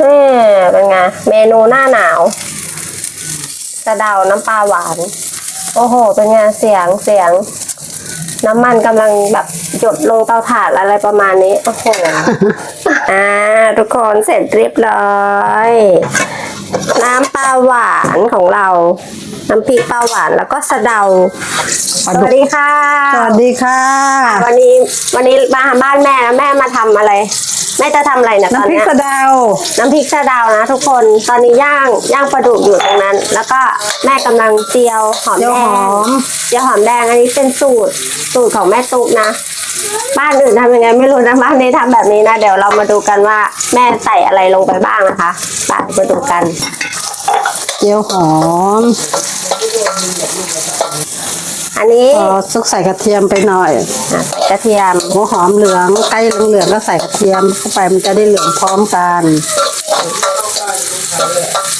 นี่เป็นไงเมนูหน้าหนาวสะเดาน้ำปลาหวาน โอ้โห เป็นไงเสียงเสียง น้ำมันกำลังแบบหยดลงเตาถ่านอะไรประมาณนี้ โอ้โห อ่า ทุกคนเสร็จเรียบร้อยน้ำปลาหวานของเรา น้ำพริกปลาหวานแล้วก็สะเดาปลาสดุกวัสดีค่ะ สวัสดีค่ะ วันนี้วันนี้มาบ้านแม่แล้วแม่มาทำอะไร แม่จะทำอะไรนะตอนน้ำพริกเนี้ยสะเดาน้ำพริกสะเดาวนะทุกคนตอนนี้ย่างย่างปลาดุกอยู่ตรงนั้น แล้วก็แม่กำลังเจียวหอมเจียวแดหงอมเจียวหอมแดงอันนี้เป็นสูตรสูตรของแม่ตุ๊กนะ บ้านอื่นทำยังไงไม่รู้นะบ้านนี้ทำแบบนี้นะเดี๋ยวเรามาดูกันว่าแม่ใส่อะไรลงไปบ้างนะคะไปมาดูกัน เจียวหอม อันนี้พอซุกใส่กระเทียมไปหน่อยอะใส่กระเทียมหัวหอมเหลืองใกล้เหลืองๆก็ใส่กระเทียมเข้าไปมันจะได้เหลืองพร้อมกัน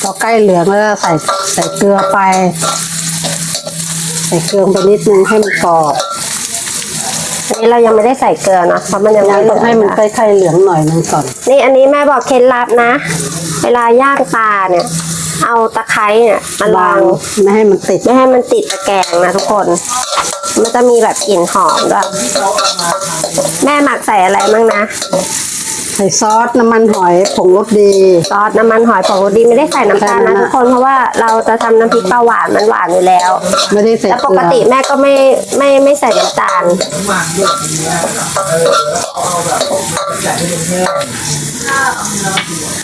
พอใกล้เหลืองแล้วก็ใส่ใส่เกลือไป ใส่เกลือไปนิดนึงให้มันกรอบอันนี้เรายังไม่ได้ใส่เกลือเนาะเพราะมันยังยัไม่งเหลืต้อองงให้มันใกล้ๆเหลืองหน่อยนึงก่อน นี่อันนี้แม่บอกเคล็ดลับนะ เวลาย่างปลาเนี่ย เอาตะไคร้เนี่ยมาลวาองงไม่ให้มันติด ไม่ให้มันติดตะแกรงนะทุกคน มันจะมีแบบกลิ่นหอมด้วยแม่หมักใส่อะไรบ้างนะ ใส่ซอสน้ำมันหอยผงรสดี ซอสน้ำมันหอยผงรสดีไม่ได้ใส่น้ำตาลใส่นะน้ำทุกคนเพราะว่าเราจะทำน้ำพริกปลาหวานมันหวานอยู่แล้ว ไม่ได้ใส่แล้วเกปลืกอติแม่ก็ไม่ไม่ไม่ใส่น้ำตาล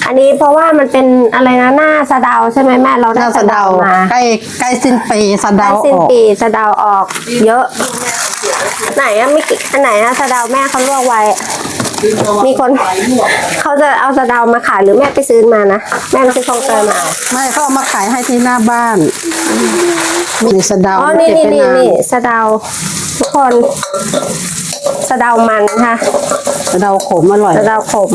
อันนี้เพราะว่ามันเป็นอะไรนะหน้าสะเดาใช่ไหมแม่เราหได้น้าสะเดามาใกล้ใกล้สิ้นปีสะได้เดาสิ้นออกปีสะเดาออก เยอะ ไหนอะไม่กี่อันไหนนะสะเดาแม่เขาลวกไว้ มีคน เขาจะเอาสะเดามาขายหรือแม่ไปซื้อมานะแม่ไปซื้อของเตยมาไม่เขาเอามาขายให้ที่หน้าบ้านมีสะเดาอ๋อ นี่เก็บนี่ไว้นี่นานนี่สะเดาทุกคน สะเดามันค่ะ สะเดาขมอร่อยสะเดาขม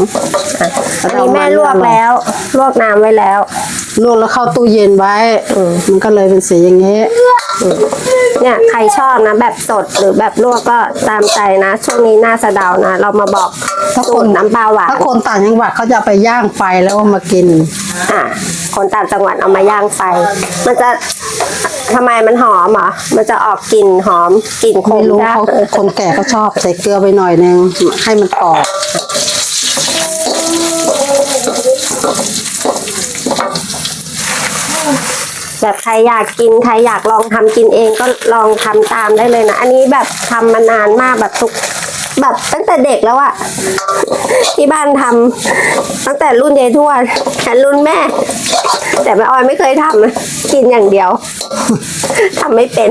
อะอัสะนเดานี้แม่มันลวกอร่อยแล้ว ลวกน้ำไว้แล้ว ลวกแล้วเข้าตู้เย็นไว้อืมมันก็เลยเป็นสีอย่างนี้เนี่ยใครชอบนะแบบสดหรือแบบลวกก็ตามใจนะ ช่วงนี้หน้าสะเดานะ เรามาบอกถ้าสูคตนรน้ำปลาหวานถ้าคนต่างจังหวัดเขาจะเอาไปย่างไฟแล้วเอามากินอะ คนต่างจังหวัดเอามาย่างไฟ มันจะทำไมมันหอมเหรอมันจะออกกลิ่นหอมกลิ่นขไม่มรู้นะเขาคนแก่เขาชอบใส่เกลือไปหน่อยนึงให้มันกรอบแบบใครอยากกินใครอยากลองทำกินเองก็ลองทำตามได้เลยนะ อันนี้แบบทำมานานมากแบบทุก แบบตั้งแต่เด็กแล้วอะที่บ้านทำตั้งแต่รุ่นยายทวดแต่รุ่นแม่ แต่แม่ออยไม่เคยทำนะกินอย่างเดียวทำไม่เป็น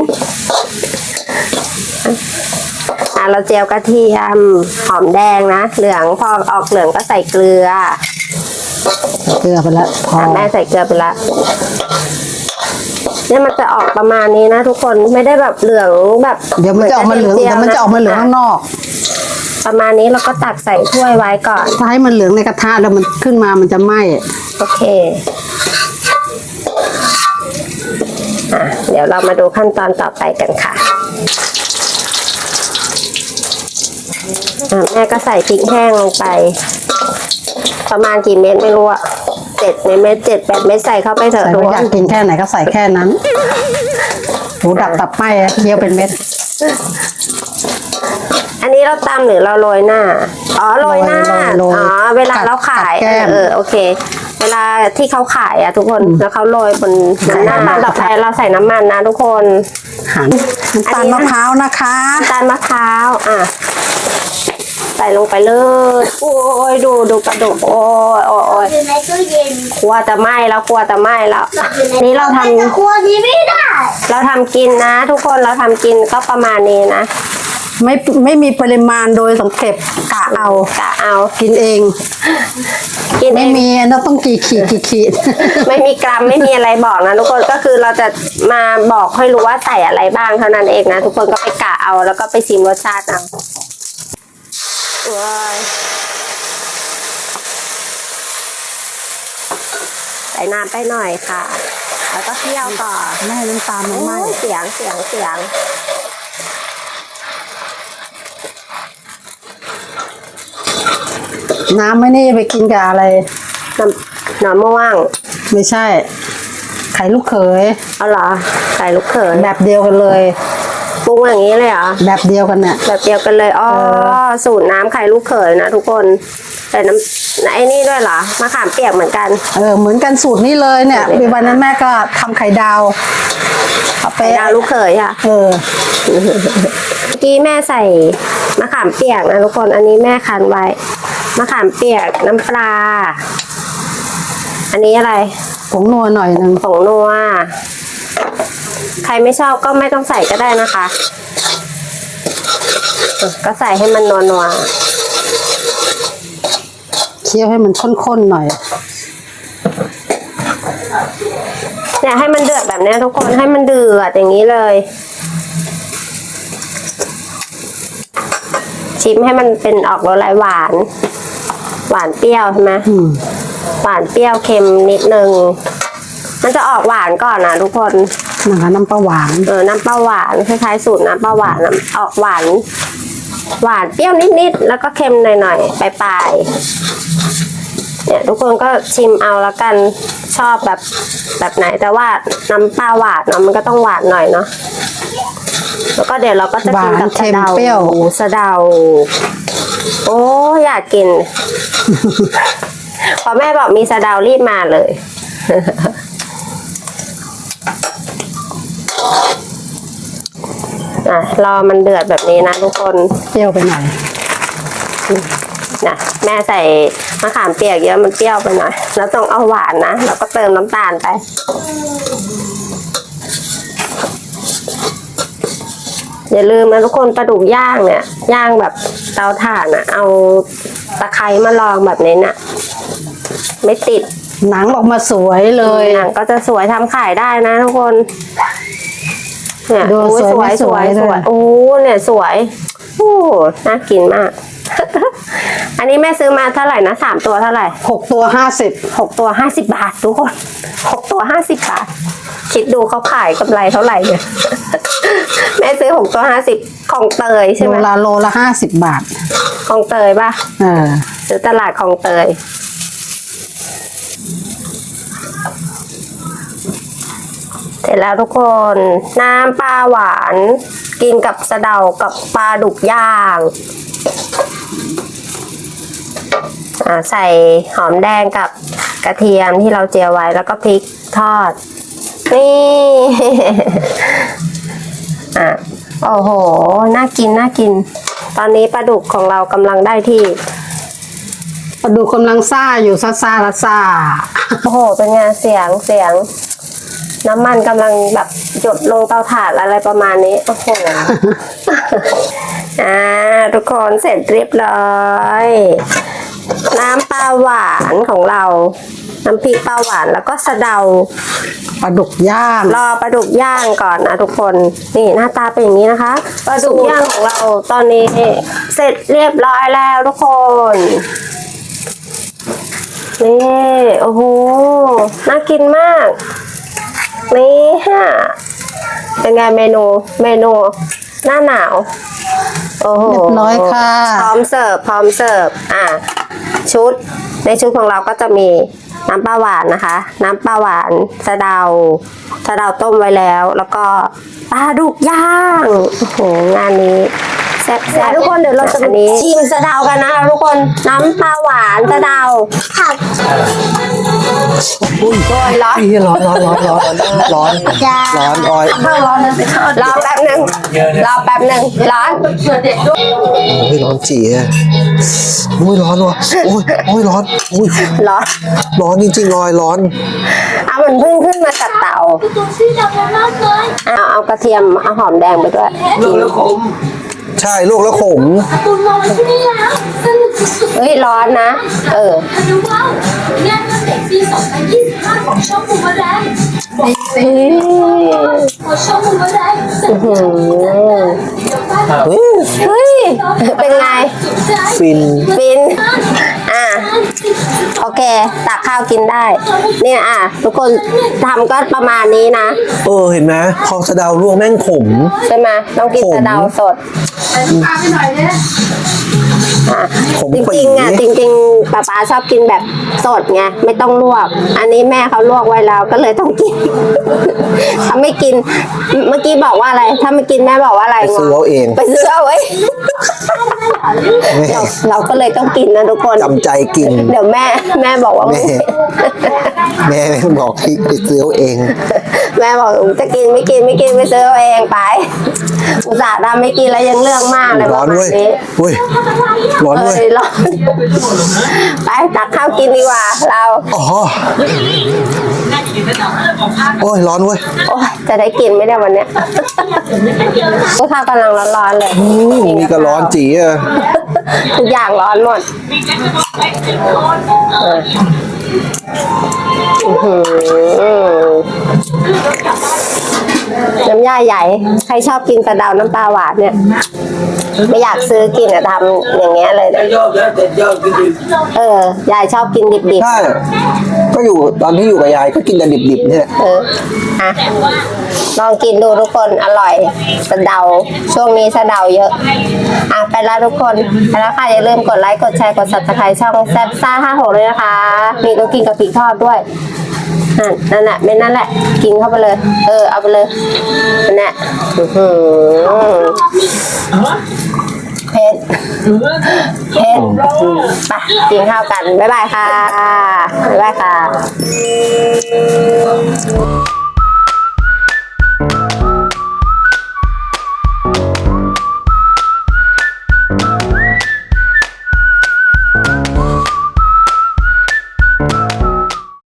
อะเราเจียวกระเทียมหอมแดงนะ เหลืองพอออกเหลืองก็ใส่เกลือ เกลือไปแล้วพออะแม่ใส่เกลือไปละเนี่ยมันจะออกประมาณนี้นะทุกคนไม่ได้แบบเหลืองแบบ เดี๋ยวมันจะออกมาเหลืองจีเดี๋ยวมันจะออกมาเหลืองข้างนอก ประมาณนี้เราก็ตักใส่ถ้วยไว้ก่อน ถ้าให้มันเหลืองในกระทะแล้วมันขึ้นมามันจะไหม้โอเคอะเดี๋ยวเรามาดูขั้นตอนต่อไปกันค่ะอะ แม่ก็ใส่พริกแห้งลงไป ประมาณกี่เม็ดไม่รู้อะเจ็ดเม็ดเจ็ดแปดเม็ดใส่เข้าไปเถอะใส่ทุกว่าคอยากนกินแค่ไหนก็ใส่แค่นั้นหูดับตับไหม้อะเคี้ยวเป็นเม็ด อันนี้เราตำหรือเราโรยหน้า อ๋อโรยหน้า โรยโรยอ๋อเวลากัดเราขายกัดแก้มเออโอเค เวลาที่เขาขายอะทุกคนแล้วเขาโรยบนบนหน้าใส่น้ำมัน ต่อไปเราใส่น้ำมันนะทุกคน หันน้ำตาลมะพร้าวนะคะ น้ำตาลมะพร้าวอะ ใส่ลงไปเลย โอ้ยดูดูกระดูกโอ้ยโอ้ยโอ้ยอยู่ในตู้เย็นกลัวจะไหม้แล้วกลัวจะไหม้แล้วอันนี้เราทำแต่ครัวนี้ไม่ได้เราทำกินนะ ทุกคนเราทำกินก็ประมาณนี้นะ ไม่ไม่มีปริมาณโดยสังเกตกะเอากะเอา กินเอง กินเอไม่งมีนะต้องกี่ขีดกี่ขีด ไม่มีกรัมไม่มีอะไรบอกนะทุกคนก็คือเราจะมาบอกให้รู้ว่าใส่อะไรบ้างเท่านั้นเองนะทุกคนก็ไปกะเอาแล้วก็ไปชิมรสชาติเอาว้ายใส่น้ำไปหน่อยค่ะ แล้วก็เคี่ยวต่อไม่ให้น้ำตาลมันไหม้โอ้ยเสียงเสียงเสียง น้ำไม่นี่ไปกินกับอะไร น้ำน้ำม่วงไม่ใช่ ไข่ลูกเขยเอาเหรอใส่ลูกเขยแบบเดียวกันเลยปรุงอย่างนี้เลยเหรอแบบเดียวกันเนี่ยแบบเดียวกันเลยอ๋อเอสูตรน้ำไข่ลูกเขยนะทุกคนใส่น้ำไอ้นี่ด้วยเหรอมะขามเปียกเหมือนกัน เออเหมือนกันสูตรนี้เลยเนี่ยสูตรนี้วันนั้นแม่ก็ทำไข่ดาวเอาไปไข่ดาวลูกเขยค่ะเออเมื่อกี้แม่ใส่มะขามเปียกนะทุกคนอันนี้แม่คั้นไว้ มะขามเปียกน้ำปลา อันนี้อะไรผงนัวหน่อยหนึ่งผงนัว ใครไม่ชอบก็ไม่ต้องใส่ก็ได้นะคะอะก็ใส่ให้มันนัวนัวเคี่ยวให้มันข้นๆหน่อยๆเนี่ยให้มันเดือดแบบเนี้ยทุกคนให้มันเดือดอย่างนี้เลย ชิมให้มันเป็นออกรสอะไรหวาน หวานเปรี้ยวใช่ไหมอืมหวานเปรี้ยวเค็มนิดนึง มันจะออกหวานก่อนนะทุกคนนะคะน้ำปลาหวาน เออ น้ำปลาหวานคล้ายๆสูตรน้ำปลาหวานน้ำออกหวาน หวานเปรี้ยวนิดๆ แล้วก็เค็มหน่อยๆ ปลายๆ เนี่ยทุกคนก็ชิมเอาแล้วกัน ชอบแบบแบบไหน แต่ว่าน้ำปลาหวานเนาะมันก็ต้องหวานหน่อยเนาะ แล้วก็เดี๋ยวเราก็จะกินกับหวานเค็สะมเดาเปรี้ยวสะเดา โอ้อยากกิน พอแม่บอกมีสะเดารีบมาเลย อะ รอมันเดือดแบบนี้นะทุกคนเปรี้ยวไปหน่อยนะแม่ใส่มะขามเปียกเยอะมันเปรี้ยวไปหน่อย แล้วต้องเอาหวานนะ แล้วก็เติมน้ำตาลไปอย่าลืมนะทุกคนปลาดุกย่างเนี่ย ย่างแบบ เตาถ่านอะเอาตะไคร้มาลองแบบนี้น่ะ ไม่ติดหนังออกมาสวยเลย หนังก็จะสวยทำขายได้นะทุกคนเนี่ยดูโอ้สวยไม่สวยสสววยยเลย โอ้เนี่ยสวยโอ้น่ากินมาก อันนี้แม่ซื้อมาเท่าไหร่นะสามตัวเท่าไหร่หกตัวห้าสิบหกตัวห้าสิบบาททุกคนหกตัวห้าสิบบาท คิดดูเขาขายกำไรเท่าไหร่เนี่ยแม่ซื้อหกตัวห้าสิบของเตยใช่โลไหมละโลละห้าสิบบาทของเตยป่ะเออซื้อตลาดของเตย เสร็จแล้วทุกคนน้ำปลาหวาน กินกับสะเดากับปลาดุกย่างอ่า ใส่หอมแดงกับกระเทียมที่เราเจียวไว้แล้วก็พริกทอด นี่ อะโอ้โห น่ากิน น่ากิน ตอนนี้ปลาดุกของเรากำลังได้ที่ ปลาดุกกำลังซ่าอยู่ซ่าซ่าละซ่า โอ้โห เป็นไงเสียงเสียง น้ำมันกำลังแบบหยดลงเตาถ่านอะไรประมาณนี้ โอ้โห อ่า ทุกคนเสร็จเรียบร้อย น้ำปลาหวานของเรา น้ำพริกปลาหวานแล้วก็สะเดา ปลาดุกย่าง รอปลาดุกย่างก่อนนะทุกคน นี่หน้าตาเป็นอย่างนี้นะคะปลาดุกย่างของเราตอนนี้เสร็จเรียบร้อยแล้วทุกคนนี่โอ้โหน่ากินมากนี่ฮะเป็นไงเมนูเมนูหน้าหนาวโอ้โหเรียบร้อยค่ะ พร้อมเสิร์ฟพร้อมเสิร์ฟอะ ชุด ในชุดของเราก็จะมีน้ำปลาหวานนะคะ น้ำปลาหวานสะเดาสะเดาต้มไว้แล้ว แล้วก็ปลาดุกย่างโอ้โหงานนี้แซ่บแซ่บทุกคนเดี๋ยวเราจะชิมสะเดากันนะคะทุกคนน้ำปลาหวานสะเดาผักอุ้ยโอ้ยร้อนร้อนร้อนร้อนร้อนร้อนร้อนออยรอแป๊บหนึ่งรอแป๊บหนึ่งร้อนไม่ร้อนจีอะ โอ้ยร้อนว่ะโอ้ยโอ้ยร้อนโอ้ยร้อนร้อนจริงๆออยร้อนเอามันเพิ่งขึ้นมาจากเตาตัวชื่อดังมากเลยเอาเอากระเทียมเอาหอมแดงไปด้วยใช่โรคแล้วขมการ์ตูนมองที่นี่แล้วสนุกสุดเฮ้ยร้อนนะ เออๆมาดูว้าวงานวันเด็กปี2025ของช่องบูมเมอแรงบอกเลยว่าช่องบูมเมอแรง สนุกจังเดี๋ยวป้าเฮ้ยเฮ้ย เป็นไงจุใจฟิน ฟิน อะ โอเค ตักข้าวกินได้ เนี่ยอะ ทุกคนทำก็ประมาณนี้นะ เออ เห็นไหมพอสะเดาลวกแม่งขม ใช่ไหมต้องกินผมสะเดาสดอะ ผมจปี๋ริงๆอะจริงๆป้าป๊าชอบกินแบบสดไงไม่ต้องลวก อันนี้แม่เขาลวกไว้แล้วก็เลยต้องกิน ถ้าไม่กิน เมื่อกี้บอกว่าอะไร ถ้าไม่กินแม่บอกว่าอะไรไปซื้อเอาเองไปซื้อเอาไว้เราเราก็เลยต้องกินนะทุกคนจำใจกิน เดี๋ยวแม่ แม่บอกว่าแม่แม่บอกพี่ไปซื้อเอาเอง แม่บอกจะกินไม่กินไม่กินไปซื้อเอาเองไป อุตส่าห์ทำไม่กินแล้วยังเรื่องมากเลยร้อนเว้ยนี้เว้ยร้อนเอเว้ยอร้อนไปตักข้าวกินดีกว่า เราอ๋อโอ้ยร้อนเว้ยโอ้ยจะได้กินไหมเนี่ได้วันเนี้ยก็ข้าวกำลังร้อนๆเลยนี่ก็ร้อนจีอะทุกอย่างร้อนหมด เอออื้อหือน้ำยาใหญ่ ใครชอบกินกระเดาน้ำปลาหวานเนี่ย ไม่อยากซื้อกินอะทำอย่างเงี้ยเลยนะเออยายชอบกินดิบใช่ก็อยู่ตอนที่อยู่กับยายก็กินแต่ดิบๆเนี่ย ๆเอออะลองกินดูทุกคนอร่อยสะเดาช่วงนี้สะเดาเยอะอะไปแล้วทุกคนไปแล้วค่ะอย่าลืมกดไลค์กดแชร์กด subscribe ช่องแซ่บซ่าห้าหกเลยนะคะ มีก็กินกับพริกทอดด้วยนั่นนั่นแหละเม็ดนั่นแหละ กินเข้าไปเลย เออเอาไปเลยนั่นแหละอื้อหือเผ็ดเผ็ดไปกินข้าวกัน บ๊ายบายค่ะ บ๊ายบายค่ะ